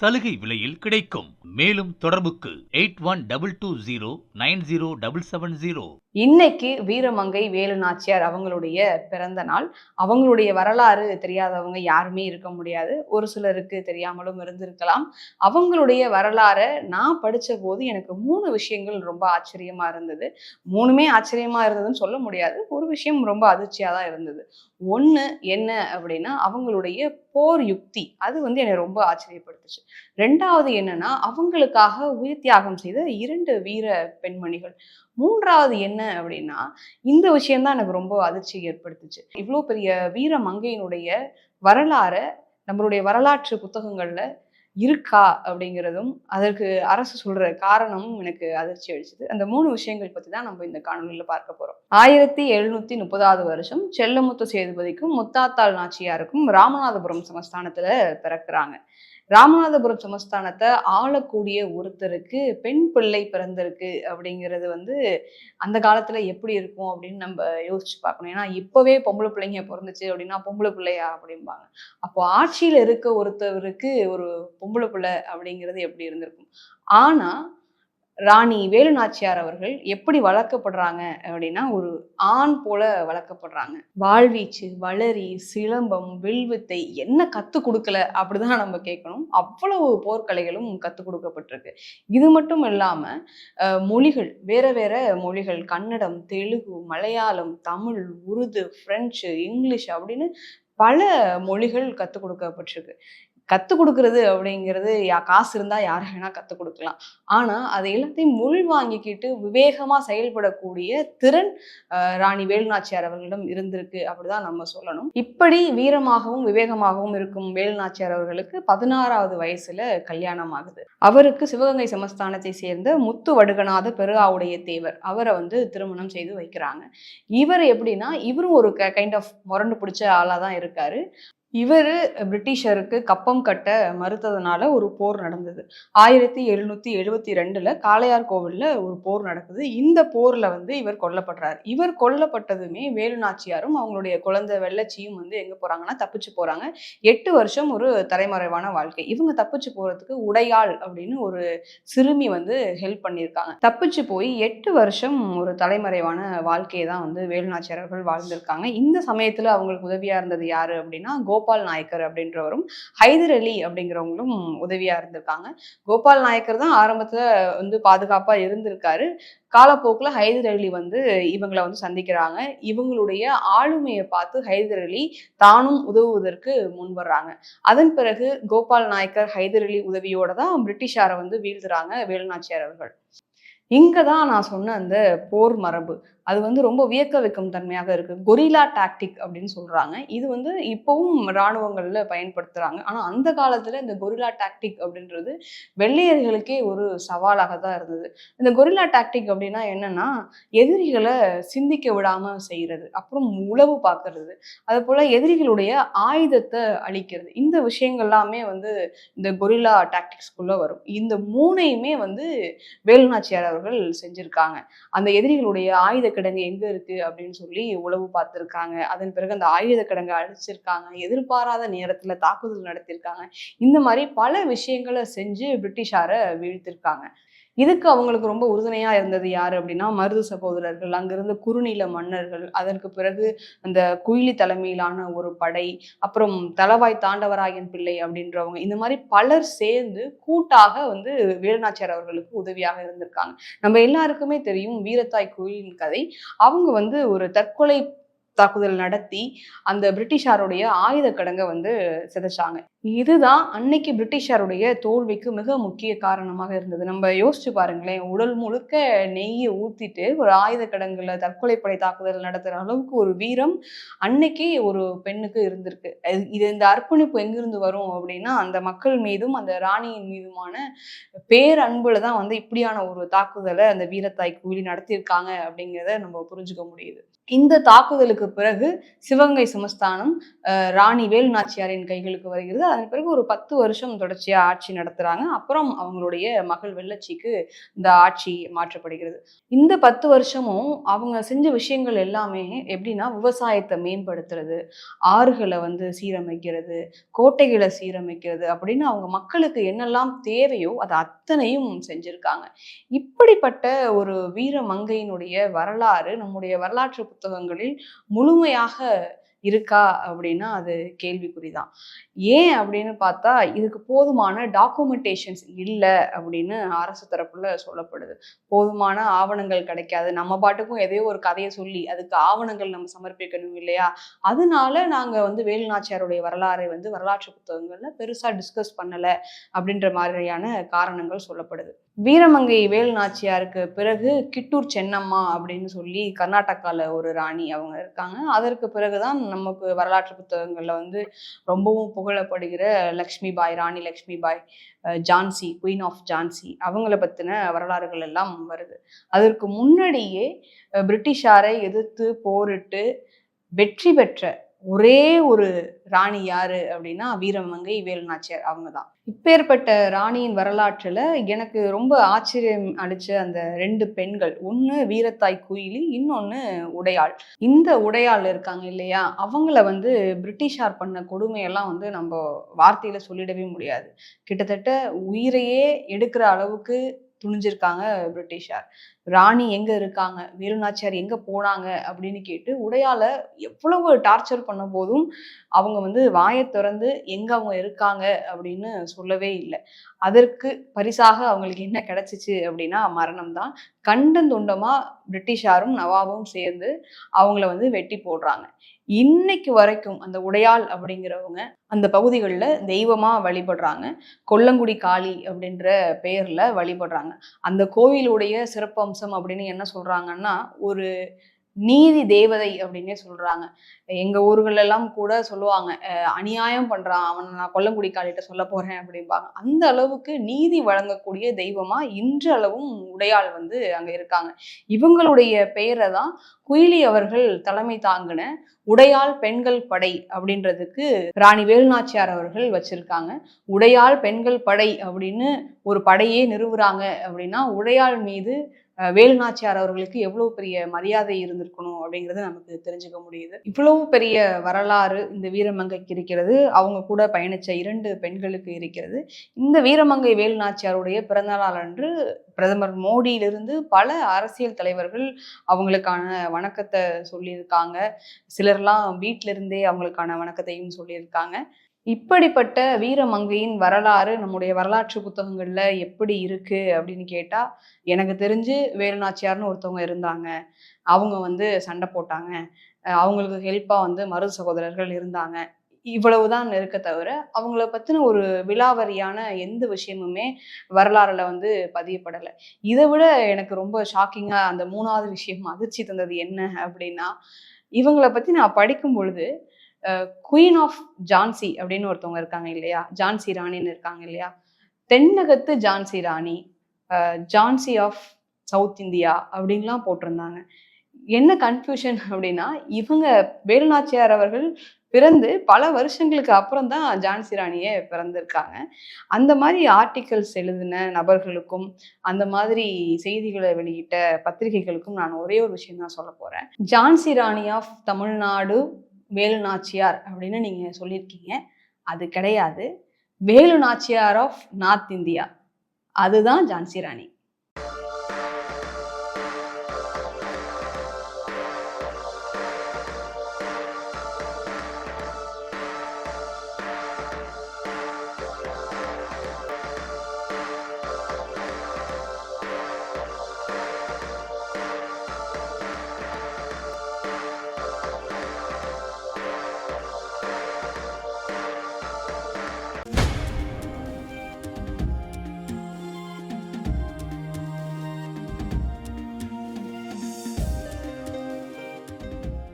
சலுகை விலையில் கிடைக்கும். மேலும் தொடர்புக்கு eight one double two zero nine zero double seven zero. இன்னைக்கு வீரமங்கை வேலு நாச்சியார் அவங்களுடைய பிறந்த நாள். அவங்களுடைய வரலாறு தெரியாதவங்க யாருமே இருக்க முடியாது. ஒரு சிலருக்கு தெரியாமலும் இருந்திருக்கலாம். அவங்களுடைய வரலாறை நான் படித்த போது எனக்கு மூணு விஷயங்கள் ரொம்ப ஆச்சரியமாக இருந்தது. மூணுமே ஆச்சரியமாக இருந்ததுன்னு சொல்ல முடியாது. ஒரு விஷயம் ரொம்ப அதிர்ச்சியாக தான் இருந்தது. ஒன்று என்ன அப்படின்னா அவங்களுடைய போர் யுக்தி. அது வந்து என்னை ரொம்ப ஆச்சரியப்படுத்துச்சு. ரெண்டாவது என்னன்னா அவங்களுக்காக உயிர் தியாகம் செய்த இரண்டு வீர பெண்மணிகள். மூன்றாவது என்ன அப்படின்னா இந்த விஷயம்தான் எனக்கு ரொம்ப அதிர்ச்சி ஏற்படுத்துச்சு. இவ்வளோ பெரிய வீர மங்கையினுடைய வரலாறை நம்மளுடைய வரலாற்று புத்தகங்களில் இருக்கா அப்படிங்கிறதும் அதற்கு அரசு சொல்ற காரணமும் எனக்கு அதிர்ச்சி அளிச்சது. அந்த மூணு விஷயங்கள் பத்தி தான் நம்ம இந்த காணொலியில பார்க்க போறோம். ஆயிரத்தி எழுநூத்தி முப்பதாவது வருஷம் செல்லமுத்து சேதுபதிக்கும் முத்தாத்தாள் நாச்சியாருக்கும் ராமநாதபுரம் சமஸ்தானத்துல பிறக்குறாங்க. ராமநாதபுரம் சமஸ்தானத்தை ஆளக்கூடிய ஒருத்தருக்கு பெண் பிள்ளை பிறந்திருக்கு அப்படிங்கிறது வந்து அந்த காலத்துல எப்படி இருக்கும் அப்படின்னு நம்ம யோசிச்சு பார்க்கணும். ஏன்னா இப்பவே பொம்பளை பிள்ளைங்க பிறந்துச்சு அப்படின்னா பொம்பளை பிள்ளையா அப்படிம்பாங்க. அப்போ ஆட்சியில் இருக்க ஒருத்தவருக்கு ஒரு பொம்பளை பிள்ளை அப்படிங்கிறது எப்படி இருந்திருக்கும்? ஆனா ராணி வேலுநாச்சியார் அவர்கள் எப்படி வளர்க்கப்படுறாங்க அப்படின்னா ஒரு ஆண் போல வளர்க்கப்படுறாங்க. வாழ்வீச்சு வளரி சிலம்பம் வில்வித்தை என்ன கத்து கொடுக்கல அப்படிதான் நம்ம கேட்கணும். அவ்வளவு போர்க்கலைகளும் கத்து கொடுக்கப்பட்டிருக்கு. இது மட்டும் இல்லாம மொழிகள் வேற வேற மொழிகள் கன்னடம் தெலுங்கு மலையாளம் தமிழ் உருது பிரெஞ்சு இங்கிலீஷ் அப்படின்னு பல மொழிகள் கற்றுக் கொடுக்கப்பட்டிருக்கு. கற்றுக் கொடுக்குறது அப்படிங்கிறது யா காசு இருந்தால் யார் வேணால் கற்றுக் கொடுக்கலாம். ஆனால் அதை எல்லாத்தையும் முள் வாங்கிக்கிட்டு விவேகமாக செயல்படக்கூடிய திறன் ராணி வேலுநாச்சியார் அவர்களிடம் இருந்திருக்கு அப்படிதான் நம்ம சொல்லணும். இப்படி வீரமாகவும் விவேகமாகவும் இருக்கும் வேலுநாச்சியார் அவர்களுக்கு பதினாறாவது வயசுல கல்யாணம் ஆகுது. அவருக்கு சிவகங்கை சமஸ்தானத்தை சேர்ந்த முத்து வடுகநாத பெருகாவுடைய தேவர் அவரை வந்து திருமணம் செய்து வைக்கிறாங்க. இவர் எப்படின்னா இவரும் ஒரு கைண்ட் ஆஃப் முரண்டு பிடிச்ச ஆளாக தான் இருக்காரு. இவர் பிரிட்டிஷருக்கு கப்பம் கட்ட மறுத்ததுனால ஒரு போர் நடந்தது. ஆயிரத்தி எழுநூத்தி எழுபத்தி ரெண்டுல காளையார் கோவில்ல ஒரு போர் நடக்குது. இந்த போர்ல வந்து இவர் கொல்லப்படுறார். இவர் கொல்லப்பட்டதுமே வேலுநாச்சியாரும் அவங்களுடைய குழந்தை வெள்ளச்சியும் வந்து எங்க போறாங்கன்னா தப்பிச்சு போறாங்க. எட்டு வருஷம் ஒரு தலைமறைவான வாழ்க்கை. இவங்க தப்பிச்சு போறதுக்கு உடையாள் அப்படின்னு ஒரு சிறுமி வந்து ஹெல்ப் பண்ணியிருக்காங்க. தப்பிச்சு போய் எட்டு வருஷம் ஒரு தலைமறைவான வாழ்க்கையை தான் வந்து வேலுநாச்சியார் அவர்கள் வாழ்ந்திருக்காங்க. இந்த சமயத்துல அவங்களுக்கு உதவியா இருந்தது யாரு அப்படின்னா கோ கோபால் நாயக்கர் அப்படின்றவரும் ஹைதர் அலி அப்படிங்கிறவங்களும் உதவியா இருந்திருக்காங்க. கோபால் நாயக்கர் தான் ஆரம்பத்தில் வந்து பாதுகாப்பா இருந்திருக்காரு. காலப்போக்கில் ஹைதர் அலி வந்து இவங்களை வந்து சந்திக்கிறாங்க. இவங்களுடைய ஆளுமையை பார்த்து ஹைதர் அலி தானும் உதவுவதற்கு முன் வர்றாங்க. அதன் பிறகு கோபால் நாயக்கர் ஹைதர் அலி உதவியோட தான் பிரிட்டிஷாரை வந்து வீழ்த்துறாங்க வேலுநாச்சியார் அவர்கள். இங்கே தான் நான் சொன்ன அந்த போர் மரபு. அது வந்து ரொம்ப வியக்க வைக்கும் தன்மையாக இருக்கு. கொரில்லா டாக்டிக் அப்படின்னு சொல்றாங்க. இது வந்து இப்பவும் இராணுவங்கள்ல பயன்படுத்துறாங்க. ஆனா அந்த காலத்துல இந்த கொரில்லா டாக்டிக் அப்படின்றது வெள்ளையர்களுக்கே ஒரு சவாலாக தான் இருந்தது. இந்த கொரில்லா டாக்டிக் அப்படின்னா என்னன்னா எதிரிகளை சிந்திக்க விடாம செய்யறது அப்புறம் உளவு பார்க்கறது அது போல எதிரிகளுடைய ஆயுதத்தை அழிக்கிறது. இந்த விஷயங்கள் எல்லாமே வந்து இந்த கொரில்லா டாக்டிக்ஸ்குள்ள வரும். இந்த மூணையுமே வந்து வேலுநாச்சியார் அவர்கள் செஞ்சிருக்காங்க. அந்த எதிரிகளுடைய ஆயுத கிடங்கு எங்க இருக்கு அப்படின்னு சொல்லி உளவு பார்த்திருக்காங்க. அதன் பிறகு அந்த ஆயுத கிடங்கு அழிச்சிருக்காங்க. எதிர்பாராத நேரத்துல தாக்குதல் நடத்தியிருக்காங்க இந்த மாதிரி பல விஷயங்களை செஞ்சு பிரிட்டிஷாரை வீழ்த்திருக்காங்க. இதுக்கு அவங்களுக்கு ரொம்ப உறுதுணையாக இருந்தது யார் அப்படின்னா மருது சகோதரர்கள். அங்கிருந்த குறுநில மன்னர்கள். அதற்கு பிறகு அந்த குயிலி தலைமையிலான ஒரு படை அப்புறம் தலவாய் தாண்டவராயன் பிள்ளை அப்படின்றவங்க இந்த மாதிரி பலர் சேர்ந்து கூட்டாக வந்து வேலுநாச்சியார் அவர்களுக்கு உதவியாக இருந்திருக்காங்க. நம்ம எல்லாருக்குமே தெரியும் வீரத்தாய் கோயிலின் கதை. அவங்க வந்து ஒரு தற்கொலை தாக்குதல் நடத்தி அந்த பிரிட்டிஷாருடைய ஆயுத கடங்க வந்து சிதைச்சாங்க. இதுதான் அன்னைக்கு பிரிட்டிஷாருடைய தோல்விக்கு மிக முக்கிய காரணமாக இருந்தது. நம்ம யோசிச்சு பாருங்களேன் உடல் முழுக்க நெய்யை ஊத்திட்டு ஒரு ஆயுத கடங்குல தற்கொலைப்படை தாக்குதல் நடத்துற அளவுக்கு ஒரு வீரம் அன்னைக்கு ஒரு பெண்ணுக்கு இருந்திருக்கு. இது- இது இந்த அர்ப்பணிப்பு எங்கிருந்து வரும் அப்படின்னா அந்த மக்கள் மீதும் அந்த ராணியின் மீதுமான பேரன்புல தான் வந்து இப்படியான ஒரு தாக்குதலை அந்த வீரத்தாய் கூலி நடத்தியிருக்காங்க அப்படிங்கிறத நம்ம புரிஞ்சுக்க முடியுது. இந்த தாக்குதலுக்கு பிறகு சிவகங்கை சமஸ்தானம் ராணி வேலு நாச்சியாரின் கைகளுக்கு வருகிறது. அதன் பிறகு ஒரு பத்து வருஷம் தொடர்ச்சியாக ஆட்சி நடத்துகிறாங்க அப்புறம் அவங்களுடைய மகள் வெள்ளச்சிக்கு இந்த ஆட்சி மாற்றப்படுகிறது. இந்த பத்து வருஷமும் அவங்க செஞ்ச விஷயங்கள் எல்லாமே எப்படின்னா விவசாயத்தை மேம்படுத்துறது ஆறுகளை வந்து சீரமைக்கிறது கோட்டைகளை சீரமைக்கிறது அப்படின்னு அவங்க மக்களுக்கு என்னெல்லாம் தேவையோ அது அத்தனையும் செஞ்சுருக்காங்க. இப்படிப்பட்ட ஒரு வீர மங்கையினுடைய வரலாறு நம்முடைய வரலாற்று புத்தகங்களில் முழுமையாக இருக்கா அப்படின்னா அது கேள்விக்குறிதான். ஏன் அப்படின்னு பார்த்தா இதுக்கு போதுமான டாக்குமெண்டேஷன்ஸ் இல்லை அப்படின்னு அரசு தரப்புல சொல்லப்படுது. போதுமான ஆவணங்கள் கிடைக்காது. நம்ம பாட்டுக்கும் எதையோ ஒரு கதையை சொல்லி அதுக்கு ஆவணங்கள் நம்ம சமர்ப்பிக்கணும் இல்லையா? அதனால நாங்கள் வந்து வேலுநாச்சியாருடைய வரலாறை வந்து வரலாற்று புத்தகங்கள்ல பெருசா டிஸ்கஸ் பண்ணலை அப்படின்ற மாதிரியான காரணங்கள் சொல்லப்படுது. வீரமங்கை வேலு நாச்சியாருக்கு பிறகு கிட்டூர் சென்னம்மா அப்படின்னு சொல்லி கர்நாடகாவில் ஒரு ராணி அவங்க இருக்காங்க. அதற்கு பிறகுதான் நமக்கு வரலாற்று புத்தகங்களில் வந்து ரொம்பவும் புகழப்படுகிற லக்ஷ்மி பாய் ராணி லக்ஷ்மி பாய் ஜான்சி குயின் ஆஃப் ஜான்சி அவங்கள பற்றின வரலாறுகள் எல்லாம் வருது. அதற்கு முன்னாடியே பிரிட்டிஷாரை எதிர்த்து போரிட்டு வெற்றி பெற்ற ஒரே ஒரு ராணி யாரு அப்படின்னா வீரமங்கை வேலு நாச்சியார் அவங்க தான் இப்பேற்பட்ட ராணியின் வரலாற்றில் எனக்கு ரொம்ப ஆச்சரியம் அளிச்ச அந்த ரெண்டு பெண்கள் ஒன்று வீரத்தாய் குயிலி இன்னொன்று உடையாள். இந்த உடையாள் இருக்காங்க இல்லையா அவங்கள வந்து பிரிட்டிஷார் பண்ண கொடுமையெல்லாம் வந்து நம்ம வார்த்தையில சொல்லிடவே முடியாது. கிட்டத்தட்ட உயிரையே எடுக்கிற அளவுக்கு துணிஞ்சிருக்காங்க பிரிட்டிஷார். ராணி எங்க இருக்காங்க? வேலுநாச்சியார் எங்க போனாங்க? அப்படின்னு கேட்டு உடையால எவ்வளவு டார்ச்சர் பண்ண போதும் அவங்க வந்து வாயை திறந்து எங்க அவங்க இருக்காங்க அப்படின்னு சொல்லவே இல்லை. அதற்கு பரிசாக அவங்களுக்கு என்ன கிடைச்சிச்சு அப்படின்னா மரணம் தான் கண்டந்துண்டமா பிரிட்டிஷாரும் நவாபும் சேர்ந்து அவங்கள வந்து வெட்டி போடுறாங்க. இன்னைக்கு வரைக்கும் அந்த உடையாள் அப்படிங்கிறவங்க அந்த பகுதிகளில் தெய்வமாக வழிபடுறாங்க. கொல்லங்குடி காளி அப்படின்ற பெயரில் வழிபடுறாங்க. அந்த கோவிலுடைய சிறப்பம்சம் அப்படின்னு என்ன சொல்கிறாங்கன்னா ஒரு நீதி தேவதை அப்படின்னே சொல்றாங்க. எங்க ஊர்களெல்லாம் கூட சொல்லுவாங்க அநியாயம் பண்றான் அவன் நான் கொல்லங்குடிக்காலிட்ட சொல்ல போறேன் அப்படிம்பாங்க. அந்த அளவுக்கு நீதி வழங்கக்கூடிய தெய்வமா இன்று அளவும் உடையாள் வந்து அங்க இருக்காங்க. இவங்களுடைய பெயரை தான் குயிலி அவர்கள் தலைமை தாங்கின உடையாள் பெண்கள் படை அப்படின்றதுக்கு ராணி வேலுநாச்சியார் அவர்கள் வச்சிருக்காங்க. உடையாள் பெண்கள் படை அப்படின்னு ஒரு படையே நிறுவுறாங்க அப்படின்னா உடையாள் மீது வேலுநாச்சியார் அவர்களுக்கு எவ்வளவு பெரிய மரியாதை இருந்திருக்கணும் அப்படிங்கிறது நமக்கு தெரிஞ்சுக்க முடியுது. இவ்வளவு பெரிய வரலாறு இந்த வீரமங்கைக்கு இருக்கிறது. அவங்க கூட பயணிச்ச இரண்டு பெண்களுக்கு இருக்கிறது. இந்த வீரமங்கை வேலுநாச்சியாருடைய பிறந்தநாள் அன்று பிரதமர் மோடியிலிருந்து பல அரசியல் தலைவர்கள் அவங்களுக்கான வணக்கத்தை சொல்லியிருக்காங்க. சிலர்லாம் வீட்டிலிருந்தே அவங்களுக்கான வணக்கத்தையும் சொல்லியிருக்காங்க. இப்படிப்பட்ட வீரமங்கையின் வரலாறு நம்முடைய வரலாற்று புத்தகங்கள்ல எப்படி இருக்கு அப்படின்னு கேட்டா எனக்கு தெரிஞ்சு வேலுநாச்சியார்னு ஒருத்தவங்க இருந்தாங்க. அவங்க வந்து சண்டை போட்டாங்க. அவங்களுக்கு ஹெல்ப்பா வந்து மரு சகோதரர்கள் இருந்தாங்க. இவ்வளவுதான் இருக்க தவிர அவங்கள பத்தின ஒரு விலாவரியான எந்த விஷயமுமே வரலாறுல வந்து பதியப்படலை. இதை விட எனக்கு ரொம்ப ஷாக்கிங்கா அந்த மூணாவது விஷயம் அதிர்ச்சி தந்தது என்ன அப்படின்னா இவங்களை பத்தி நான் படிக்கும் பொழுது குயின் ஆஃப் ஜான்சி அப்படின்னு ஒருத்தவங்க இருக்காங்க இல்லையா? ஜான்சி ராணின்னு இருக்காங்க இல்லையா? தென்னகத்து Jhansi Rani Jhansi of south India அப்படின்லாம் போட்டிருந்தாங்க. என்ன கன்ஃபியூஷன் அப்படின்னா இவங்க வேலுநாச்சியார் அவர்கள் பிறந்து பல வருஷங்களுக்கு அப்புறம் தான் ஜான்சி ராணியே பிறந்திருக்காங்க. அந்த மாதிரி ஆர்டிகல்ஸ் எழுதின நபர்களுக்கும் அந்த மாதிரி செய்திகளை வெளியிட்ட பத்திரிகைகளுக்கும் நான் ஒரே ஒரு விஷயம் தான் சொல்ல போகிறேன் ஜான்சி ராணி ஆஃப் தமிழ்நாடு வேலு நாச்சியார் அப்படின்னு நீங்கள் சொல்லியிருக்கீங்க. அது கிடையாது. Velu Nachiyar of north India அதுதான் ஜான்சி ராணி.